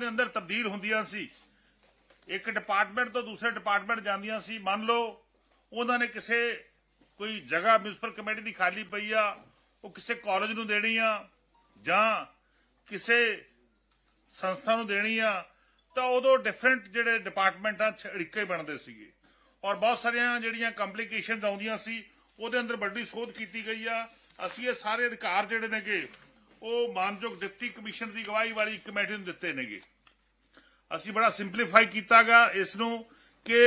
ਦੇ ਅੰਦਰ ਤਬਦੀਲ ਹੁੰਦੀਆਂ ਸੀ। ਇੱਕ ਡਿਪਾਰਟਮੈਂਟ ਤੋਂ ਦੂਸਰੇ ਡਿਪਾਰਟਮੈਂਟ ਜਾਂਦੀਆਂ ਸੀ। ਮੰਨ ਲਓ, ਉਹਨਾਂ ਨੇ ਕਿਸੇ ਕੋਈ ਜਗ੍ਹਾ ਮਿਊਨਿਸਪਲ ਕਮੇਟੀ ਦੀ ਖਾਲੀ ਪਈ ਆ, ਉਹ ਕਿਸੇ ਕਾਲਜ ਨੂੰ ਦੇਣੀ ਆ ਜਾਂ ਕਿਸੇ ਸੰਸਥਾ ਨੂੰ ਦੇਣੀ ਆ, ਤਾਂ ਉਦੋਂ ਡਿਫਰੈਂਟ ਜਿਹੜੇ ਡਿਪਾਰਟਮੈਂਟਾਂ ਛੜਿੱਕੇ ਬਣਦੇ ਸੀਗੇ। ਔਰ ਬਹੁਤ ਸਾਰੀਆਂ ਜਿਹੜੀਆਂ ਕੰਪਲਿਕੇਸ਼ਨਸ ਆਉਂਦੀਆਂ ਸੀ, ਉਹਦੇ ਅੰਦਰ ਵੱਡੀ ਸੋਧ ਕੀਤੀ ਗਈ ਆ। ਅਸੀਂ ਇਹ ਸਾਰੇ ਅਧਿਕਾਰ ਜਿਹੜੇ ਨੇਗੇ ਉਹ ਮਾਨਯੋਗ ਡਿਪਟੀ ਕਮਿਸ਼ਨ ਦੀ ਗਵਾਹੀ ਵਾਲੀ ਕਮੇਟੀ ਨੂੰ ਦਿੱਤੇ ਨੇਗੇ। ਅਸੀਂ ਬੜਾ ਸਿੰਪਲੀਫਾਈ ਕੀਤਾਗਾ ਇਸ ਨੂੰ ਕਿ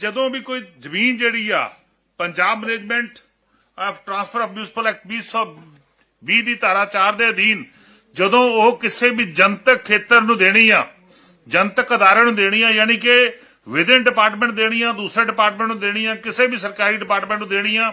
ਜਦੋਂ ਵੀ ਕੋਈ ਜ਼ਮੀਨ ਜਿਹੜੀ ਆ, Punjab management of transfer of municipal act 2020 ਦੀ ਧਾਰਾ 4 ਦੇ ਅਧੀਨ ਜਦੋਂ ਉਹ ਕਿਸੇ ਵੀ ਜਨਤਕ ਖੇਤਰ ਨੂੰ ਦੇਣੀ ਆ, ਜਨਤਕ ਅਦਾਰੇ ਨੂੰ ਦੇਣੀ ਆ, ਯਾਨੀ ਕਿ ਵਿਦਿਨ ਡਿਪਾਰਟਮੈਂਟ ਦੇਣੀ ਆ, ਦੂਸਰੇ ਡਿਪਾਰਟਮੈਂਟ ਨੂੰ ਦੇਣੀ ਆ, ਕਿਸੇ ਵੀ ਸਰਕਾਰੀ ਡਿਪਾਰਟਮੈਂਟ ਨੂੰ ਦੇਣੀ ਆ,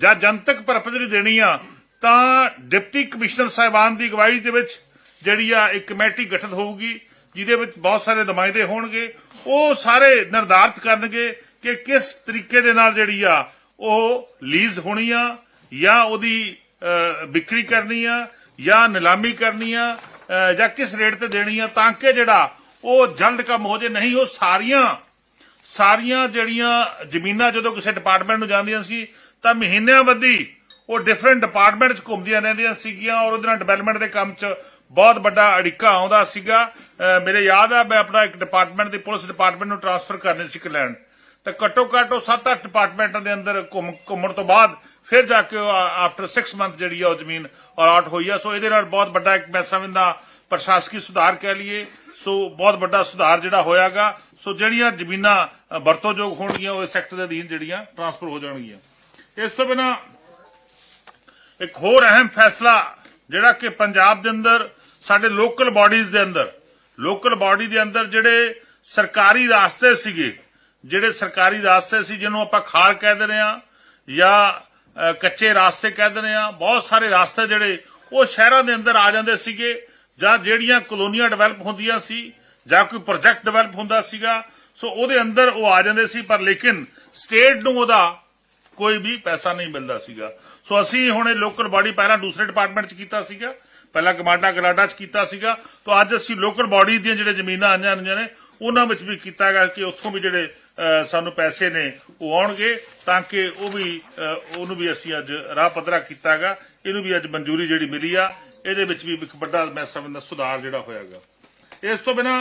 ਜਾਂ ਜਨਤਕ ਪਰਪਸ ਲਈ ਦੇਣੀ ਆ ਤਾਂ ਡਿਪਟੀ ਕਮਿਸ਼ਨਰ ਸਾਹਿਬਾਨ ਦੀ ਅਗਵਾਈ ਦੇ ਵਿੱਚ ਜਿਹੜੀ ਆ ਇੱਕ ਕਮੇਟੀ ਗਠਿਤ ਹੋਊਗੀ, ਜਿਹਦੇ ਵਿੱਚ ਬਹੁਤ ਸਾਰੇ ਨੁਮਾਇੰਦੇ ਹੋਣਗੇ, ਉਹ ਸਾਰੇ ਨਿਰਧਾਰਤ ਕਰਨਗੇ ਕਿ ਕਿਸ ਤਰੀਕੇ ਦੇ ਨਾਲ ਜਿਹੜੀ ਆ ਉਹ ਲੀਜ਼ ਹੋਣੀ ਆ, ਜਾਂ ਉਹਦੀ ਵਿਕਰੀ ਕਰਨੀ ਆ, ਜਾਂ ਨਿਲਾਮੀ ਕਰਨੀ ਆ ਜਾਂ ਕਿਸ ਰੇਟ ਤੇ ਦੇਣੀ ਆ, ਤਾਂ ਕਿ ਜਿਹੜਾ ਉਹ ਜਲਦ ਕੰਮ ਹੋ ਜੇ, ਨਹੀਂ ਉਹ ਸਾਰੀਆਂ ਸਾਰੀਆਂ ਜਿਹੜੀਆਂ ਜ਼ਮੀਨਾਂ ਜਦੋਂ ਕਿਸੇ ਡਿਪਾਰਟਮੈਂਟ ਨੂੰ ਜਾਂਦੀਆਂ ਸੀ, ਤਾਂ ਮਹੀਨਿਆਂ ਬੱਧੀ ਉਹ ਡਿਫਰੈਂਟ ਡਿਪਾਰਟਮੈਂਟ 'ਚ ਘੁੰਮਦੀਆਂ ਰਹਿੰਦੀਆਂ ਸੀਗੀਆਂ ਔਰ ਉਹਦੇ ਨਾਲ ਡਿਵੈਲਪਮੈਂਟ ਦੇ ਕੰਮ 'ਚ ਬਹੁਤ ਵੱਡਾ ਅੜਿੱਕਾ ਆਉਂਦਾ ਸੀਗਾ। ਮੇਰੇ ਯਾਦ ਆ, ਮੈਂ ਆਪਣਾ ਇੱਕ ਡਿਪਾਰਟਮੈਂਟ ਦੀ ਪੁਲਿਸ ਡਿਪਾਰਟਮੈਂਟ ਨੂੰ ਟ੍ਰਾਂਸਫਰ ਕਰਨੀ ਸੀ ਇੰਗਲੈਂਡ ਤਾਂ ਘੱਟੋ ਘੱਟ ਉਹ 7-8 ਡਿਪਾਰਟਮੈਂਟਾਂ ਦੇ ਅੰਦਰ ਘੁੰਮਣ ਤੋਂ ਬਾਅਦ ਫਿਰ ਜਾ ਕੇ ਆਫਟਰ 6 ਮੰਥ ਜਿਹੜੀ ਆ ਉਹ ਜ਼ਮੀਨ ਅਲਾਟ ਹੋਈ ਆ। ਸੋ ਇਹਦੇ ਨਾਲ ਬਹੁਤ ਵੱਡਾ ਇੱਕ ਮੈਂ ਸਮਝਦਾ ਪ੍ਰਸ਼ਾਸਕੀ ਸੁਧਾਰ ਕਹਿ ਲਈਏ। ਸੋ ਬਹੁਤ ਵੱਡਾ ਸੁਧਾਰ ਜਿਹੜਾ ਹੋਇਆਗਾ। ਸੋ ਜਿਹੜੀਆਂ ਜ਼ਮੀਨਾਂ ਵਰਤੋਂਯੋਗ ਹੋਣਗੀਆਂ, ਉਹ ਸੈਕਟਰ ਦੇ ਅਧੀਨ ਜਿਹੜੀਆਂ ਟ੍ਰਾਂਸਫਰ ਹੋ ਜਾਣਗੀਆਂ। ਇਸ ਤੋਂ ਬਿਨਾ ਇੱਕ ਹੋਰ ਅਹਿਮ ਫੈਸਲਾ ਜਿਹੜਾ ਕਿ ਪੰਜਾਬ ਦੇ ਅੰਦਰ, ਸਾਡੇ ਲੋਕਲ ਬਾਡੀਜ਼ ਦੇ ਅੰਦਰ, ਲੋਕਲ ਬਾਡੀ ਦੇ ਅੰਦਰ ਜਿਹੜੇ ਸਰਕਾਰੀ ਰਾਸਤੇ ਸੀਗੇ, ਜਿਹੜੇ ਸਰਕਾਰੀ ਰਾਸਤੇ ਸੀ ਜਿਹਨੂੰ ਆਪਾਂ ਖਾਲ ਕਹਿ ਦਿੰਦੇ ਆ ਜਾਂ ਕੱਚੇ ਰਾਸਤੇ ਕਹਿ ਦਿੰਦੇ ਆ ਬਹੁਤ ਸਾਰੇ ਰਾਸਤੇ ਜਿਹੜੇ ਉਹ ਸ਼ਹਿਰਾਂ ਦੇ ਅੰਦਰ ਆ ਜਾਂਦੇ ਸੀਗੇ ਜਾਂ ਜਿਹੜੀਆਂ ਕਲੋਨੀਆਂ ਡਿਵੈਲਪ ਹੁੰਦੀਆਂ ਸੀ ਜਾਂ ਕੋਈ ਪ੍ਰੋਜੈਕਟ ਡਿਵੈਲਪ ਹੁੰਦਾ ਸੀਗਾ, ਸੋ ਉਹਦੇ ਅੰਦਰ ਉਹ ਆ ਜਾਂਦੇ ਸੀ, ਪਰ ਲੇਕਿਨ ਸਟੇਟ ਨੂੰ ਉਹਦਾ ਕੋਈ ਵੀ ਪੈਸਾ ਨਹੀਂ ਮਿਲਦਾ ਸੀਗਾ। ਸੋ ਅਸੀਂ ਹੁਣ ਇਹ ਲੋਕਲ ਬਾਡੀ ਪਹਿਲਾਂ ਦੂਸਰੇ ਡਿਪਾਰਟਮੈਂਟ 'ਚ ਕੀਤਾ ਸੀਗਾ। ਪਹਿਲਾਂ ਕਮਾਂਡਾ ਗਲਾਡਾ 'ਚ ਕੀਤਾ ਸੀਗਾ। ਤਾਂ ਅੱਜ ਅਸੀਂ ਲੋਕਲ ਬਾਡੀ ਦੀਆਂ ਜਿਹੜੇ ਜ਼ਮੀਨਾਂ ਆਈਆਂ ਨੇ, ਉਹਨਾਂ ਵਿੱਚ ਵੀ ਕੀਤਾ ਗਿਆ ਕਿ ਉੱਥੋਂ ਵੀ ਜਿਹੜੇ ਸਾਨੂੰ ਪੈਸੇ ਨੇ, ਉਹ ਆਉਣਗੇ ਤਾਂ ਕਿ ਉਹ ਵੀ ਉਹਨੂੰ ਵੀ ਅਸੀਂ ਅੱਜ ਰਾਹ ਪੱਧਰਾ ਕੀਤਾ ਕੀਤਾਗਾ ਇਹਨੂੰ ਵੀ ਅੱਜ ਮਨਜ਼ੂਰੀ ਜਿਹੜੀ ਮਿਲੀ ਆ, ਇਹਦੇ ਵਿੱਚ ਵੀ ਇੱਕ ਵੱਡਾ ਮੈਂ ਸਮਝਦਾ ਸੁਧਾਰ ਜਿਹੜਾ ਹੋਇਆਗਾ ਇਸ ਤੋਂ ਬਿਨਾ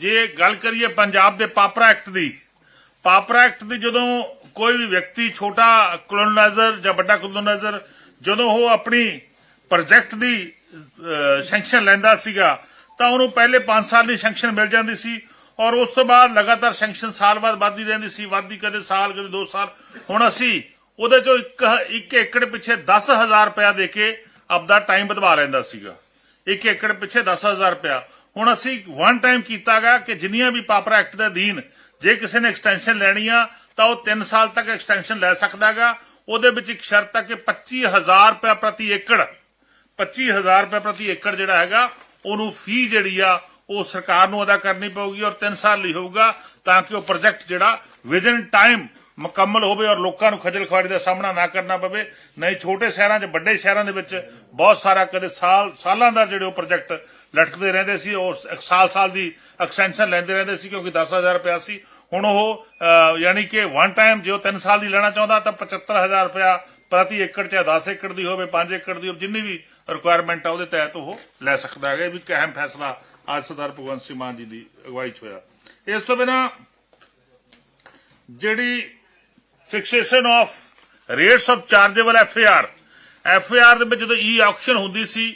ਜੇ ਗੱਲ ਕਰੀਏ ਪੰਜਾਬ ਦੇ ਪਾਪਰਾ ਐਕਟ ਦੀ ਪਾਪਰ ਐਕਟ ਦੀ ਜਦੋਂ ਕੋਈ ਵੀ ਵਿਅਕਤੀ ਛੋਟਾ ਕਲੋਨਾਈਜ਼ਰ ਜਾਂ ਵੱਡਾ ਕਲੋਨਾਈਜ਼ਰ ਜਦੋਂ ਉਹ ਆਪਣੀ ਪ੍ਰੋਜੈਕਟ ਦੀ ਸੈਂਕਸ਼ਨ ਲੈਂਦਾ ਸੀਗਾ, ਤਾਂ ਉਹਨੂੰ ਪਹਿਲੇ 5 ਸਾਲ ਦੀ ਸੈਂਕਸ਼ਨ ਮਿਲ ਜਾਂਦੀ ਸੀ ਔਰ ਉਸ ਤੋਂ ਬਾਅਦ ਲਗਾਤਾਰ ਸੈਂਕਸ਼ਨ ਸਾਲ ਬਾਅਦ ਵੱਧਦੀ ਰਹਿੰਦੀ ਸੀ, ਵੱਧਦੀ ਕਦੇ ਸਾਲ, ਕਦੇ 2 ਸਾਲ। ਹੁਣ ਅਸੀਂ ਉਹਦੇ ਚੋਂ ਇੱਕ ਏਕੜ ਪਿੱਛੇ 10000 ਰੁਪਇਆ ਦੇ ਕੇ ਆਪਦਾ ਟਾਈਮ ਵਧਵਾ ਲੈਂਦਾ ਸੀਗਾ। ਇੱਕ ਏਕੜ ਪਿੱਛੇ 10000 ਰੁਪਇਆ। ਹੁਣ ਅਸੀਂ ਵਨ ਟਾਈਮ ਕੀਤਾਗਾ ਕਿ ਜਿੰਨੀਆਂ ਵੀ ਪਾਪਰ ਐਕਟ ਦੇ ਅਧੀਨ ਜੇ ਕਿਸੇ ਨੇ ਐਕਸਟੈਂਸ਼ਨ ਲੈਣੀ ਆ, ਤਾਂ ਉਹ 3 ਸਾਲ ਤੱਕ ਐਕਸਟੈਂਸ਼ਨ ਲੈ ਸਕਦਾਗਾ। ਉਹਦੇ ਵਿੱਚ ਇੱਕ ਸ਼ਰਤ ਹੈ ਕਿ 25000 ਰੁਪਏ ਪ੍ਰਤੀ ਏਕੜ 25000 ਰੁਪਏ ਪ੍ਰਤੀ ਏਕੜ ਜਿਹੜਾ ਹੈਗਾ, ਉਹਨੂੰ ਫੀ ਜਿਹੜੀ ਆ, ਉਹ ਸਰਕਾਰ ਨੂੰ ਅਦਾ ਕਰਨੀ ਪਊਗੀ ਔਰ 3 ਸਾਲ ਲਈ ਹੋਊਗਾ, ਤਾਂ ਕਿ ਉਹ ਪ੍ਰੋਜੈਕਟ ਜਿਹੜਾ ਵਿਦਨ ਟਾਈਮ ਮੁਕੰਮਲ ਹੋਵੇ ਔਰ ਲੋਕਾਂ ਨੂੰ ਖੱਜਲ ਖੁਆਰੀ ਦਾ ਸਾਹਮਣਾ ਨਾ ਕਰਨਾ ਪਵੇ। ਨਹੀਂ, ਛੋਟੇ ਸ਼ਹਿਰਾਂ 'ਚ ਵੱਡੇ ਸ਼ਹਿਰਾਂ ਦੇ ਵਿੱਚ ਬਹੁਤ ਸਾਰਾ ਕਦੇ ਸਾਲ ਸਾਲਾਂ ਦਾ ਜਿਹੜੇ ਉਹ ਪ੍ਰੋਜੈਕਟ ਲਟਕਦੇ ਰਹਿੰਦੇ ਸੀ ਔਰ ਸਾਲ ਸਾਲ ਦੀ ਐਕਸਟੈਂਸ਼ਨ ਲੈਂਦੇ ਰਹਿੰਦੇ ਸੀ ਕਿਉਂਕਿ 10000 ਰੁਪਇਆ ਸੀ। ਹੁਣ ਉਹ ਯਾਨੀ ਕਿ ਵਨ ਟਾਈਮ ਜੇ ਉਹ 3 ਸਾਲ ਦੀ ਲੈਣਾ ਚਾਹੁੰਦਾ ਤਾਂ 75000 ਰੁਪਇਆ ਪ੍ਰਤੀ ਏਕੜ ਚਾਹੇ 10 ਏਕੜ ਦੀ ਹੋਵੇ 5 ਏਕੜ ਦੀ ਹੋਵੇ, ਜਿੰਨੀ ਵੀ ਰਿਕੁਆਇਰਮੈਂਟ ਆ ਉਹਦੇ ਤਹਿਤ ਉਹ ਲੈ ਸਕਦਾ ਹੈਗਾ। ਇਹ ਵੀ ਇੱਕ ਅਹਿਮ ਫੈਸਲਾ ਅੱਜ ਸਰਦਾਰ ਭਗਵੰਤ ਸਿੰਘ ਮਾਨ ਜੀ ਦੀ ਅਗਵਾਈ 'ਚ ਹੋਇਆ। ਇਸ ਤੋਂ ਬਿਨਾ ਜਿਹੜੀ fixation of rates of chargeable F R F R ਦੇ ਵਿੱਚ ਜਦੋਂ e ਈ ਆਕਸ਼ਨ ਹੁੰਦੀ ਸੀ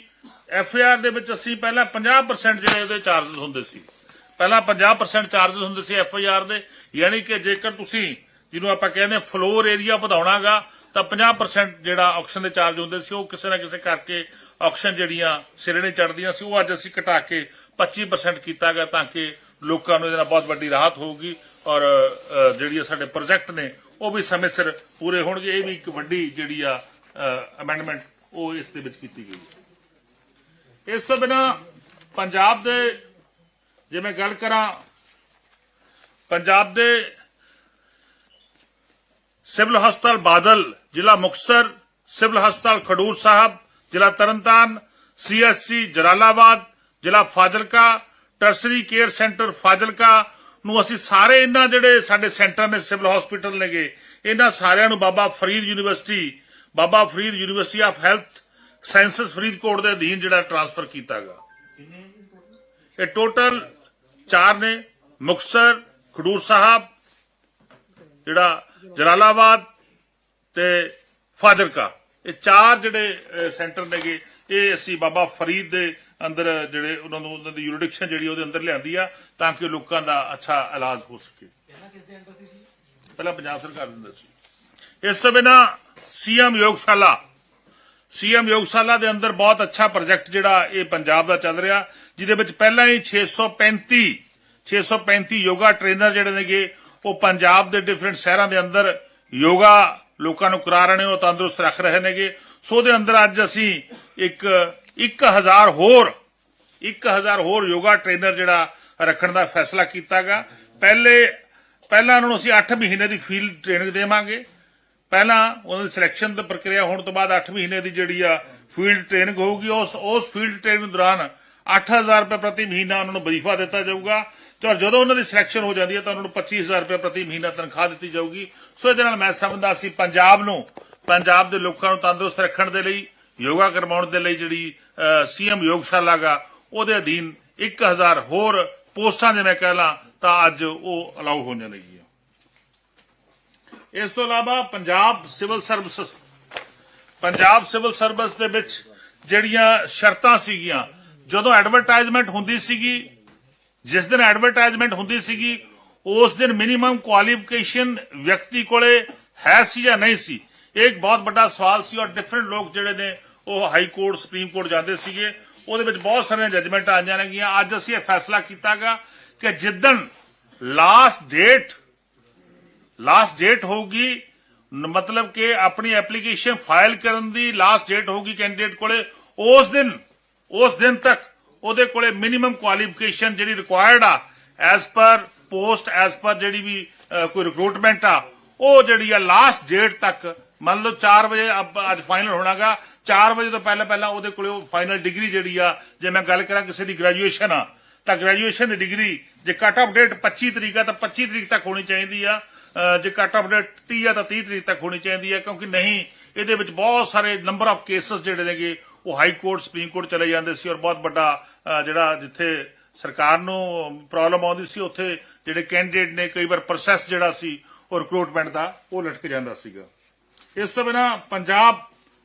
ਐਫ ਆਰ ਦੇ ਵਿੱਚ ਅਸੀਂ ਪਹਿਲਾਂ 50% ਜਿਹੜੇ ਉਹਦੇ ਚਾਰजेस ਹੁੰਦੇ ਸੀ। ਪਹਿਲਾਂ 50% ਚਾਰजेस ਹੁੰਦੇ ਸੀ ਐਫ ਆਰ ਦੇ। ਯਾਨੀ ਕਿ ਜੇਕਰ ਤੁਸੀਂ, ਜਿਹਨੂੰ ਆਪਾਂ ਕਹਿੰਦੇ ਫਲੋਰ ਏਰੀਆ ਵਧਾਉਣਾਗਾ, ਤਾਂ 50% ਜਿਹੜਾ ਆਕਸ਼ਨ ਦੇ ਚਾਰਜ ਹੁੰਦੇ ਸੀ, ਉਹ ਕਿਸੇ ਨਾ ਕਿਸੇ ਕਰਕੇ ਆਕਸ਼ਨ ਜਿਹੜੀਆਂ ਸਿਰੇ ਨੇ ਚੜਦੀਆਂ ਸੀ, ਉਹ ਅੱਜ ਅਸੀਂ ਘਟਾ ਕੇ 25% ਕੀਤਾ ਗਿਆ ਤਾਂ ਕਿ ਲੋਕਾਂ ਨੂੰ ਇਹਦੇ ਨਾਲ ਬਹੁਤ ਵੱਡੀ ਰਾਹਤ ਹੋਊਗੀ ਔਰ ਜਿਹੜੀ ਸਾਡੇ ਪ੍ਰੋਜੈਕਟ ਨੇ ਉਹ ਵੀ ਸਮੇਂ ਸਿਰ ਪੂਰੇ ਹੋਣਗੇ। ਇਹ ਵੀ ਇੱਕ ਵੱਡੀ ਜਿਹੜੀ ਆ ਅਮੈਂਡਮੈਂਟ ਉਹ ਇਸ ਦੇ ਵਿੱਚ ਕੀਤੀ ਗਈ ਇਸ ਤੋਂ ਬਿਨਾ ਪੰਜਾਬ ਦੇ, ਜੇ ਮੈਂ ਗੱਲ ਕਰਾਂ, ਪੰਜਾਬ ਦੇ ਸਿਵਲ ਹਸਪਤਾਲ ਬਾਦਲ, ਜ਼ਿਲ੍ਹਾ ਮੁਕਤਸਰ, ਸਿਵਲ ਹਸਪਤਾਲ ਖਡੂਰ ਸਾਹਿਬ, ਜ਼ਿਲ੍ਹਾ ਤਰਨਤਾਰਨ, ਸੀਐਸਸੀ ਜਲਾਲਾਬਾਦ, ਜ਼ਿਲ੍ਹਾ Fazilka, tertiary care centre Fazilka ਨੂੰ ਅਸੀਂ ਸਾਰੇ ਇਹਨਾਂ ਜਿਹੜੇ ਸਾਡੇ ਸੈਂਟਰ ਨੇ ਸਿਵਲ ਹਸਪੀਟਲ ਨੇਗੇ, ਇਹਨਾਂ ਸਾਰਿਆਂ ਨੂੰ Baba Farid university, Baba Farid university of health sciences Faridkot ਦੇ ਅਧੀਨ ਜਿਹੜਾ ਟ੍ਰਾਂਸਫਰ ਕੀਤਾਗਾ। ਇਹ ਟੋਟਲ ਚਾਰ ਨੇ ਮੁਕਸਰ ਖਡੂਰ ਸਾਹਿਬ, ਜਿਹੜਾ ਜਲਾਲਾਬਾਦ ਤੇ ਫਾਜ਼ਿਲਕਾ। ਇਹ ਚਾਰ ਜਿਹੜੇ ਸੈਂਟਰ ਨੇਗੇ, ਇਹ ਅਸੀਂ ਬਾਬਾ ਫਰੀਦ ਦੇ ਅੰਦਰ ਜਿਹੜੇ ਉਹਨਾਂ ਨੂੰ ਉਹਨਾਂ ਦੀ ਯੂਰਿਡਿਕਸ਼ਨ ਜਿਹੜੀ ਉਹਦੇ ਅੰਦਰ ਲਿਆਂਦੀ ਆ ਤਾਂ ਕਿ ਲੋਕਾਂ ਦਾ ਅੱਛਾ ਇਲਾਜ ਹੋ ਸਕੇ। ਪਹਿਲਾਂ ਪੰਜਾਬ ਸਰਕਾਰ ਦਿੰਦਾ ਸੀ। ਇਸ ਤੋਂ ਬਿਨਾ ਸੀਐਮ ਯੋਗਸ਼ਾਲਾ ਸੀਐਮ ਯੋਗਸ਼ਾਲਾ ਦੇ ਅੰਦਰ ਬਹੁਤ ਅੱਛਾ ਪ੍ਰੋਜੈਕਟ ਜਿਹੜਾ ਇਹ ਪੰਜਾਬ ਦਾ ਚੱਲ ਰਿਹਾ ਜਿਹਦੇ ਵਿੱਚ ਪਹਿਲਾਂ ਹੀ 635 635 ਯੋਗਾ ਟ੍ਰੇਨਰ ਜਿਹੜੇ ਨੇਗੇ ਉਹ ਪੰਜਾਬ ਦੇ ਡਿਫਰੈਂਟ ਸ਼ਹਿਰਾਂ ਦੇ ਅੰਦਰ ਯੋਗਾ ਲੋਕਾਂ ਨੂੰ ਕਰਾ ਰਹੇ ਨੇ ਉਹ ਤੰਦਰੁਸਤ ਰੱਖ ਰਹੇ ਨੇਗੇ। ਸੋ ਉਹਦੇ ਅੰਦਰ ਅੱਜ ਅਸੀਂ ਇੱਕ 1000 ਹੋਰ 1000 ਹੋਰ ਯੋਗਾ ਟ੍ਰੇਨਰ ਜਿਹੜਾ ਰੱਖਣ ਦਾ ਫੈਸਲਾ ਕੀਤਾਗਾ। ਪਹਿਲੇ, ਪਹਿਲਾਂ ਉਹਨਾਂ ਨੂੰ ਅਸੀਂ 8 ਮਹੀਨੇ ਦੀ ਫੀਲਡ ਟ੍ਰੇਨਿੰਗ ਦੇਵਾਂਗੇ। ਪਹਿਲਾਂ ਉਹਨਾਂ ਦੀ ਸਿਲੈਕਸ਼ਨ ਦੀ ਪ੍ਰਕਿਰਿਆ ਹੋਣ ਤੋਂ ਬਾਅਦ 8 ਮਹੀਨੇ ਦੀ ਜਿਹੜੀ ਆ ਫੀਲਡ ਟ੍ਰੇਨਿੰਗ ਹੋਊਗੀ। ਉਸ ਉਸ ਫੀਲਡ ਟ੍ਰੇਨਿੰਗ ਦੌਰਾਨ 8000 ਰੁਪਏ ਪ੍ਰਤੀ ਮਹੀਨਾ ਉਹਨਾਂ ਨੂੰ ਵਜ਼ੀਫਾ ਦਿੱਤਾ ਜਾਊਗਾ। ਤੇ ਜਦੋਂ ਉਹਨਾਂ ਦੀ ਸਿਲੈਕਸ਼ਨ ਹੋ ਜਾਂਦੀ ਹੈ ਤਾਂ ਉਹਨਾਂ ਨੂੰ 25000 ਰੁਪਏ ਪ੍ਰਤੀ ਮਹੀਨਾ ਤਨਖਾਹ ਦਿੱਤੀ ਜਾਊਗੀ। ਸੋ ਇਹਦੇ ਨਾਲ ਮੈਂ ਸਮਝਦਾ ਸੀ ਪੰਜਾਬ ਨੂੰ, ਪੰਜਾਬ ਦੇ ਲੋਕਾਂ ਨੂੰ ਤੰਦਰੁਸਤ ਰੱਖਣ ਦੇ ਲਈ ਯੋਗਾ ਕਰਵਾਉਣ ਦੇ ਲਈ ਜਿਹੜੀ ਸੀਐਮ ਯੋਗਸ਼ਾਲਾ ਗਾ ਉਹਦੇ ਅਧੀਨ 1000 ਹੋਰ ਪੋਸਟਾਂ ਜੇ ਮੈਂ ਕਹਿ ਲਾਂ, ਤਾਂ ਅੱਜ ਉਹ ਅਲਾਉ ਹੋਣ ਲੱਗੀਆਂ ਇਸ ਤੋਂ ਇਲਾਵਾ Punjab civil service, Punjab civil service ਦੇ ਵਿੱਚ ਜਿਹੜੀਆਂ ਸ਼ਰਤਾਂ ਸੀਗੀਆਂ, ਜਦੋਂ ਐਡਵਰਟਾਈਜ਼ਮੈਂਟ ਹੁੰਦੀ ਸੀਗੀ, ਜਿਸ ਦਿਨ ਐਡਵਰਟਾਈਜ਼ਮੈਂਟ ਹੁੰਦੀ ਸੀਗੀ, ਉਸ ਦਿਨ ਮਿਨੀਮਮ ਕੁਆਲੀਫਿਕੇਸ਼ਨ ਵਿਅਕਤੀ ਕੋਲੇ ਹੈ ਸੀ ਜਾਂ ਨਹੀਂ ਸੀ? ਇਹ ਇੱਕ ਬਹੁਤ ਵੱਡਾ ਸਵਾਲ ਸੀ ਔਰ ਡਿਫਰੈਂਟ ਲੋਕ ਜਿਹੜੇ ਨੇ ਉਹ ਹਾਈ ਕੋਰਟ, ਸੁਪਰੀਮ ਕੋਰਟ ਜਾਂਦੇ ਸੀਗੇ। ਉਹਦੇ ਵਿੱਚ ਬਹੁਤ ਸਾਰੀਆਂ ਜੱਜਮੈਂਟਾਂ ਆਈਆਂ ਨੇਗੀਆਂ। ਅੱਜ ਅਸੀਂ ਇਹ ਫੈਸਲਾ ਕੀਤਾਗਾ ਕਿ ਜਿੱਦਣ ਲਾਸਟ ਡੇਟ ਲਾਸਟ ਡੇਟ ਹੋਊਗੀ, ਨ- ਮਤਲਬ ਕਿ ਆਪਣੀ ਐਪਲੀਕੇਸ਼ਨ ਫਾਈਲ ਕਰਨ ਦੀ ਲਾਸਟ ਡੇਟ ਹੋਊਗੀ ਕੈਂਡੀਡੇਟ ਕੋਲੇ, ਉਸ ਦਿਨ ਉਸ ਦਿਨ ਤੱਕ ਉਹਦੇ ਕੋਲੇ ਮਿਨੀਮਮ ਕੁਆਲੀਫਿਕੇਸ਼ਨ ਜਿਹੜੀ ਰਿਕੁਆਇਰਡ ਆ as per post as per ਜਿਹੜੀ ਵੀ ਕੋਈ ਰਿਕਰੂਟਮੈਂਟ ਆ, ਉਹ ਜਿਹੜੀ ਆ ਲਾਸਟ ਡੇਟ ਤੱਕ ਮੰਨ ਲਓ 4 ਵਜੇ ਅਬ- ਅੱਜ ਫਾਈਨਲ ਹੋਣਾਗਾ। 4 ਵਜੇ ਤੋਂ ਪਹਿਲਾਂ ਪਹਿਲਾਂ ਉਹਦੇ ਕੋਲੇ ਉਹ ਫਾਈਨਲ ਡਿਗਰੀ ਜਿਹੜੀ ਆ ਜੇ ਮੈਂ ਗੱਲ ਕਰਾਂ ਕਿਸੇ ਦੀ ਗ੍ਰੈਜੂਏਸ਼ਨ ਆ ਤਾਂ ਗ੍ਰੈਜੂਏਸ਼ਨ ਦੀ ਡਿਗਰੀ ਜੇ ਕੱਟ ਆਫ ਡੇਟ 25 ਤਰੀਕ ਆ ਤਾਂ 25 ਤਰੀਕ ਤੱਕ ਹੋਣੀ ਚਾਹੀਦੀ ਆ। ਅ, ਜੇ ਕੱਟ ਆਫ ਡੇਟ 30 ਆ ਤਾਂ 30 ਤਰੀਕ ਤੱਕ ਹੋਣੀ ਚਾਹੀਦੀ ਆ ਕਿਉਂਕਿ ਨਹੀਂ ਇਹਦੇ ਵਿੱਚ ਬਹੁਤ ਸਾਰੇ ਨੰਬਰ ਆਫ ਕੇਸਸ ਜਿਹੜੇ ਨੇਗੇ ਉਹ ਹਾਈ ਕੋਰਟ ਸੁਪਰੀਮ ਕੋਰਟ ਚਲੇ ਜਾਂਦੇ ਸੀ ਔਰ ਬਹੁਤ ਵੱਡਾ ਅ, ਜਿਹੜਾ ਜਿੱਥੇ ਸਰਕਾਰ ਨੂੰ ਪ੍ਰੋਬਲਮ ਆਉਂਦੀ ਸੀ ਉੱਥੇ ਜਿਹੜੇ ਕੈਂਡੀਡੇਟ ਨੇ ਕਈ ਵਾਰ ਪ੍ਰੋਸੈਸ ਜਿਹੜਾ ਸੀ ਉਹ ਰਿਕਰੂਟਮੈਂਟ ਦਾ ਉਹ ਲਟਕ ਜਾਂਦਾ ਸੀਗਾ। ਇਸ ਤੋਂ ਬਿਨਾ ਪੰਜਾਬ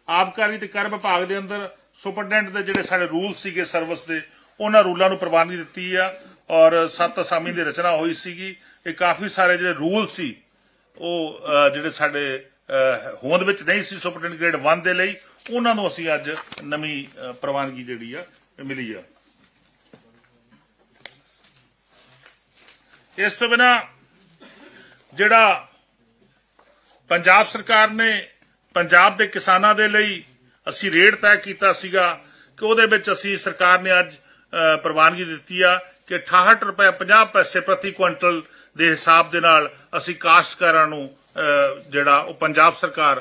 ਆਬਕਾਰੀ ਤੇ ਕਰ ਵਿਭਾਗ ਦੇ ਅੰਦਰ ਸੁਪਰਡੈਂਟ ਦੇ ਜਿਹੜੇ ਸਾਡੇ ਰੂਲ ਸੀਗੇ ਸਰਵਿਸ ਦੇ, ਉਹਨਾਂ ਰੂਲਾਂ ਨੂੰ ਪ੍ਰਵਾਨਗੀ ਦਿੱਤੀ ਆ ਔਰ ਸੱਤ ਅਸਾਮੀ ਦੀ ਰਚਨਾ ਹੋਈ ਸੀਗੀ। ਇਹ ਕਾਫੀ ਸਾਰੇ ਜਿਹੜੇ ਰੂਲ ਸੀ, ਉਹ ਜਿਹੜੇ ਸਾਡੇ ਹੋਂਦ ਵਿੱਚ ਨਹੀਂ ਸੀ ਸੁਪਰਡੈਂਟ ਗ੍ਰੇਡ 1 ਦੇ ਲਈ, ਉਹਨਾਂ ਨੂੰ ਅਸੀਂ ਅੱਜ ਨਵੀਂ ਪ੍ਰਵਾਨਗੀ ਜਿਹੜੀ ਆ ਮਿਲੀ ਆ। ਇਸ ਤੋਂ ਬਿਨਾ ਜਿਹੜਾ ਪੰਜਾਬ ਸਰਕਾਰ ਨੇ ਪੰਜਾਬ ਦੇ ਕਿਸਾਨਾਂ ਦੇ ਲਈ ਅਸੀਂ ਰੇਟ ਤੈਅ ਕੀਤਾ ਸੀਗਾ ਕਿ ਉਹਦੇ ਵਿੱਚ ਅਸੀਂ ਸਰਕਾਰ ਨੇ ਅੱਜ ਪ੍ਰਵਾਨਗੀ ਦਿੱਤੀ ਆ ਕਿ 68 ਰੁਪਏ 50 ਪੈਸੇ ਪ੍ਰਤੀ ਕੁਇੰਟਲ ਦੇ ਹਿਸਾਬ ਦੇ ਨਾਲ ਅਸੀਂ ਕਾਸ਼ਤਕਾਰਾਂ ਨੂੰ ਜਿਹੜਾ ਉਹ ਪੰਜਾਬ ਸਰਕਾਰ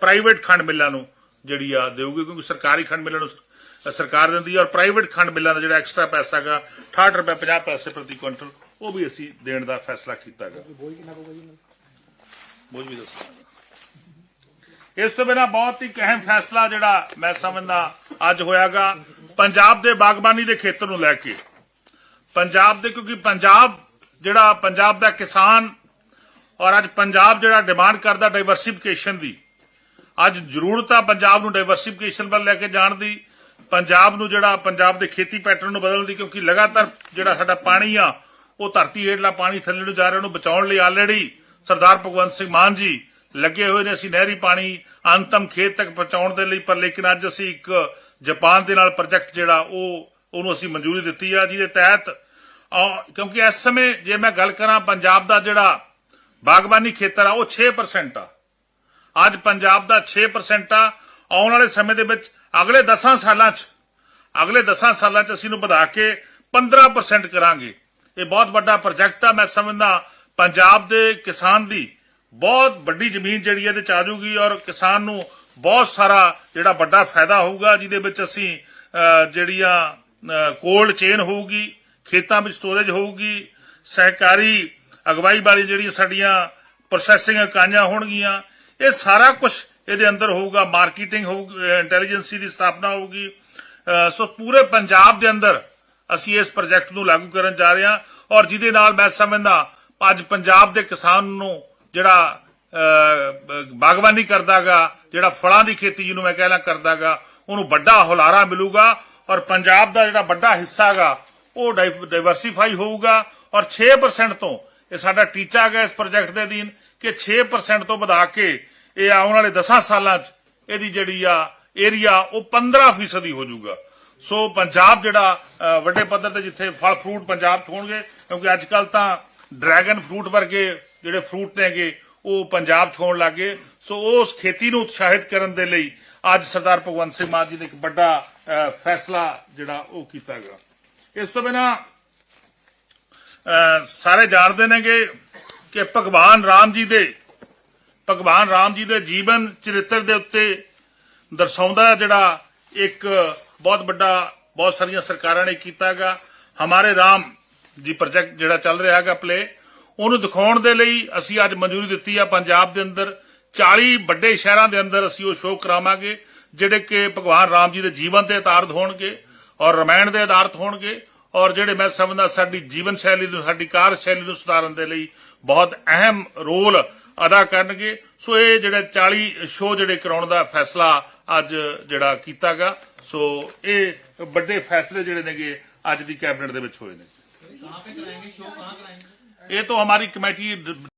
ਪ੍ਰਾਈਵੇਟ ਖੰਡ ਮਿੱਲਾਂ ਨੂੰ ਜਿਹੜੀ ਆ ਦੇਊਗੀ, ਕਿਉਂਕਿ ਸਰਕਾਰੀ ਖੰਡ ਮਿੱਲਾਂ ਨੂੰ ਸਰਕਾਰ ਦਿੰਦੀ ਹੈ ਔਰ ਪ੍ਰਾਈਵੇਟ ਖੰਡ ਮਿੱਲਾਂ ਦਾ ਜਿਹੜਾ ਐਕਸਟਰਾ ਪੈਸਾ ਹੈਗਾ 68 ਰੁਪਏ 50 ਪੈਸੇ ਪ੍ਰਤੀ ਕੁਇੰਟਲ, ਉਹ ਵੀ ਅਸੀਂ ਦੇਣ ਦਾ ਫੈਸਲਾ ਕੀਤਾ ਹੈਗਾ ਬੋਝ ਵੀ ਦੱਸੋ। ਇਸ ਤੋਂ ਬਿਨਾ ਬਹੁਤ ਹੀ ਅਹਿਮ ਫੈਸਲਾ ਜਿਹੜਾ ਮੈਂ ਸਮਝਦਾ ਅੱਜ ਹੋਇਆਗਾ ਪੰਜਾਬ ਦੇ ਬਾਗਬਾਨੀ ਦੇ ਖੇਤਰ ਨੂੰ ਲੈ ਕੇ। ਪੰਜਾਬ ਦੇ ਕਿਉਂਕਿ ਪੰਜਾਬ ਜਿਹੜਾ ਪੰਜਾਬ ਦਾ ਕਿਸਾਨ ਔਰ ਅੱਜ ਪੰਜਾਬ ਜਿਹੜਾ ਡਿਮਾਂਡ ਕਰਦਾ ਡਾਈਵਰਸਿਫਿਕੇਸ਼ਨ ਦੀ, ਅੱਜ ਜ਼ਰੂਰਤ ਆ ਪੰਜਾਬ ਨੂੰ ਡਾਈਵਰਸਿਫਿਕੇਸ਼ਨ ਵੱਲ ਲੈ ਕੇ ਜਾਣ ਦੀ, ਪੰਜਾਬ ਨੂੰ ਜਿਹੜਾ ਪੰਜਾਬ ਦੇ ਖੇਤੀ ਪੈਟਰਨ ਨੂੰ ਬਦਲਣ ਦੀ ਕਿਉਂਕਿ ਲਗਾਤਾਰ ਜਿਹੜਾ ਸਾਡਾ ਪਾਣੀ ਆ, ਉਹ ਧਰਤੀ ਹੇਠਲਾ ਪਾਣੀ ਥੱਲੇ ਨੂੰ ਜਾ ਰਿਹਾ, ਉਹਨੂੰ ਬਚਾਉਣ ਲਈ ਆਲਰੇਡੀ ਸਰਦਾਰ ਭਗਵੰਤ ਸਿੰਘ ਮਾਨ ਜੀ ਲੱਗੇ ਹੋਏ ਨੇ ਅਸੀਂ ਨਹਿਰੀ ਪਾਣੀ ਅੰਤਮ ਖੇਤ ਤੱਕ ਪਹੁੰਚਾਉਣ ਦੇ ਲਈ ਪਰ ਲੇਕਿਨ ਅੱਜ ਅਸੀਂ ਇੱਕ ਜਾਪਾਨ ਦੇ ਨਾਲ ਪ੍ਰੋਜੈਕਟ ਜਿਹੜਾ ਉਹ ਉਹਨੂੰ ਅਸੀਂ ਮਨਜ਼ੂਰੀ ਦਿੱਤੀ ਆ ਜਿਹਦੇ ਤਹਿਤ ਅਹ, ਕਿਉਂਕਿ ਇਸ ਸਮੇਂ ਜੇ ਮੈਂ ਗੱਲ ਕਰਾਂ ਪੰਜਾਬ ਦਾ ਜਿਹੜਾ ਬਾਗਬਾਨੀ ਖੇਤਰ ਆ ਉਹ 6% ਆ। ਅੱਜ ਪੰਜਾਬ ਦਾ 6% ਆ। ਆਉਣ ਵਾਲੇ ਸਮੇਂ ਦੇ ਵਿੱਚ ਅਗਲੇ 10 ਸਾਲਾਂ 'ਚ ਅਗਲੇ 10 ਸਾਲਾਂ 'ਚ ਅਸੀਂ ਨੂੰ ਵਧਾ ਕੇ 15% ਕਰਾਂਗੇ। ਇਹ ਬਹੁਤ ਵੱਡਾ ਪ੍ਰੋਜੈਕਟ ਆ ਮੈਂ ਸਮਝਦਾ ਪੰਜਾਬ ਦੇ ਕਿਸਾਨ ਦੀ ਬਹੁਤ ਵੱਡੀ ਜ਼ਮੀਨ ਜਿਹੜੀ ਇਹਦੇ ਚ ਆ ਜਾਊਗੀ ਔਰ ਕਿਸਾਨ ਨੂੰ ਬਹੁਤ ਸਾਰਾ ਜਿਹੜਾ ਵੱਡਾ ਫਾਇਦਾ ਹੋਊਗਾ, ਜਿਹਦੇ ਵਿੱਚ ਅਸੀਂ ਜਿਹੜੀਆਂ ਕੋਲਡ ਚੇਨ ਹੋਊਗੀ, ਖੇਤਾਂ ਵਿੱਚ ਸਟੋਰੇਜ ਹੋਊਗੀ, ਸਹਿਕਾਰੀ ਅਗਵਾਈ ਵਾਲੀ ਜਿਹੜੀਆਂ ਸਾਡੀਆਂ ਪ੍ਰੋਸੈਸਿੰਗ ਇਕਾਈਆਂ ਹੋਣਗੀਆਂ, ਇਹ ਸਾਰਾ ਕੁਝ ਇਹਦੇ ਅੰਦਰ ਹੋਊਗਾ ਮਾਰਕੀਟਿੰਗ ਹੋਊਗੀ ਇੰਟੈਲੀਜੈਂਸੀ ਦੀ ਸਥਾਪਨਾ ਹੋਊਗੀ ਸੋ ਪੂਰੇ ਪੰਜਾਬ ਦੇ ਅੰਦਰ ਅਸੀਂ ਇਸ ਪ੍ਰੋਜੈਕਟ ਨੂੰ ਲਾਗੂ ਕਰਨ ਜਾ ਰਹੇ ਹਾਂ ਔਰ ਜਿਹਦੇ ਨਾਲ ਮੈਂ ਸਮਝਦਾ ਅੱਜ ਪੰਜਾਬ ਦੇ ਕਿਸਾਨ ਨੂੰ ਜਿਹੜਾ ਅਹ, ਬਾਗਬਾਨੀ ਕਰਦਾਗਾ ਜਿਹੜਾ ਫਲਾਂ ਦੀ ਖੇਤੀ ਜਿਹਨੂੰ ਮੈਂ ਕਹਿ ਕਹਿਣਾ ਕਰਦਾਗਾ ਉਹਨੂੰ ਵੱਡਾ ਹੁਲਾਰਾ ਮਿਲੂਗਾ ਔਰ ਪੰਜਾਬ ਦਾ ਜਿਹੜਾ ਵੱਡਾ ਹਿੱਸਾਗਾ ਉਹ ਡਾਈਵਰਸਿਫਾਈ ਹੋਊਗਾ ਔਰ 6% ਤੋਂ ਇਹ ਸਾਡਾ ਟੀਚਾ ਹੈਗਾ ਇਸ ਪ੍ਰੋਜੈਕਟ ਦੇ ਅਧੀਨ ਕਿ 6% ਤੋਂ ਵਧਾ ਕੇ ਇਹ ਆਉਣ ਵਾਲੇ 10 ਸਾਲਾਂ 'ਚ ਇਹਦੀ ਜਿਹੜੀ ਆ ਏਰੀਆ ਉਹ 15% ਹੀ ਹੋ ਜਾਊਗਾ ਸੋ ਪੰਜਾਬ ਜਿਹੜਾ ਵੱਡੇ ਪੱਧਰ ਤੇ ਜਿੱਥੇ ਫਲ ਫਰੂਟ ਪੰਜਾਬ 'ਚ ਹੋਣਗੇ ਕਿਉਂਕਿ ਅੱਜ ਕੱਲ ਤਾਂ ਡਰੈਗਨ ਫਰੂਟ ਵਰਗੇ ਜਿਹੜੇ ਫਰੂਟ ਨੇਗੇ, ਉਹ ਪੰਜਾਬ 'ਚ ਹੋਣ ਲੱਗੇ ਸੋ ਉਸ ਖੇਤੀ ਨੂੰ ਉਤਸ਼ਾਹਿਤ ਕਰਨ ਦੇ ਲਈ ਅੱਜ ਸਰਦਾਰ ਭਗਵੰਤ ਸਿੰਘ ਮਾਨ ਜੀ ਨੇ ਇੱਕ ਵੱਡਾ ਫੈਸਲਾ ਜਿਹੜਾ ਉਹ ਕੀਤਾ ਗਿਆ ਇਸ ਤੋਂ ਬਿਨਾ ਸਾਰੇ ਜਾਣਦੇ ਨੇਗੇ ਕਿ ਭਗਵਾਨ ਰਾਮ ਜੀ ਦੇ, ਭਗਵਾਨ ਰਾਮ ਜੀ ਦੇ ਜੀਵਨ ਚਰਿੱਤਰ ਦੇ ਉੱਤੇ ਦਰਸਾਉਂਦਾ ਜਿਹੜਾ ਇੱਕ ਬਹੁਤ ਵੱਡਾ, ਬਹੁਤ ਸਾਰੀਆਂ ਸਰਕਾਰਾਂ ਨੇ ਕੀਤਾਗਾ ਹਮਾਰੇ ਰਾਮ ਜੀ ਪ੍ਰੋਜੈਕਟ ਜਿਹੜਾ ਚੱਲ ਰਿਹਾ ਹੈਗਾ ਪਲੇ, ਉਹਨੂੰ ਦਿਖਾਉਣ ਦੇ ਲਈ ਅਸੀਂ ਅੱਜ ਮਨਜ਼ੂਰੀ ਦਿੱਤੀ ਆ ਪੰਜਾਬ ਦੇ ਅੰਦਰ 40 ਵੱਡੇ ਸ਼ਹਿਰਾਂ ਦੇ ਅੰਦਰ ਅਸੀਂ ਉਹ ਸ਼ੋਅ ਕਰਾਵਾਂਗੇ, ਜਿਹੜੇ ਕਿ ਭਗਵਾਨ ਰਾਮ ਜੀ ਦੇ ਜੀਵਨ ਤੇ ਆਧਾਰਿਤ ਹੋਣਗੇ ਔਰ ਰਮਾਇਣ ਦੇ ਆਧਾਰਿਤ ਹੋਣਗੇ ਔਰ ਜਿਹੜੇ ਮੈਂ ਸਮਝਦਾ ਸਾਡੀ ਜੀਵਨ ਸ਼ੈਲੀ ਨੂੰ, ਸਾਡੀ ਕਾਰ ਸ਼ੈਲੀ ਨੂੰ ਸੁਧਾਰਨ ਦੇ ਲਈ ਬਹੁਤ ਅਹਿਮ ਰੋਲ ਅਦਾ ਕਰਨਗੇ। ਸੋ ਇਹ ਜਿਹੜੇ 40 ਸ਼ੋਅ ਜਿਹੜੇ ਕਰਾਉਣ ਦਾ ਫੈਸਲਾ ਅੱਜ ਜਿਹੜਾ ਕੀਤਾਗਾ, ਸੋ ਇਹ ਵੱਡੇ ਫੈਸਲੇ ਜਿਹੜੇ ਨੇਗੇ ਅੱਜ ਦੀ ਕੈਬਨਿਟ ਦੇ ਵਿੱਚ ਹੋਏ ਨੇ। ये तो हमारी कमेटी